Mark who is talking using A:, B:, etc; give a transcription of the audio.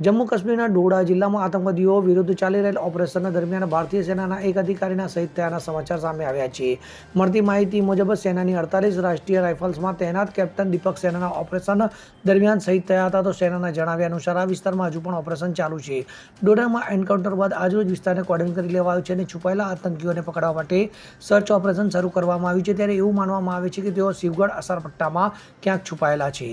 A: જમ્મુ કાશ્મીરના ડોડા જિલ્લામાં આતંકવાદીઓ વિરુદ્ધ ચાલી રહેલ ઓપરેશન દરમિયાન ભારતીય સેનાના એક અધિકારીના શહીદ થયાના સમાચાર સામે આવ્યા છે. મળતી માહિતી મુજબ સેનાની અડતાલીસ રાષ્ટ્રીય રાઇફલ્સમાં તૈનાત કેપ્ટન દીપક સેનાના ઓપરેશન દરમિયાન શહીદ થયા હતા તો સેનાના જણાવ્યા અનુસાર આ વિસ્તારમાં હજુ પણ ઓપરેશન ચાલુ છે. ડોડામાં એન્કાઉન્ટર બાદ આજરોજ વિસ્તારને કોર્ડન કરી લેવાયો છે અને છુપાયેલા આતંકીઓને પકડવા માટે સર્ચ ઓપરેશન શરૂ કરવામાં આવ્યું છે. ત્યારે એવું માનવામાં આવે છે કે તેઓ શિવગઢ અસર પટ્ટામાં ક્યાંક છુપાયેલા છે.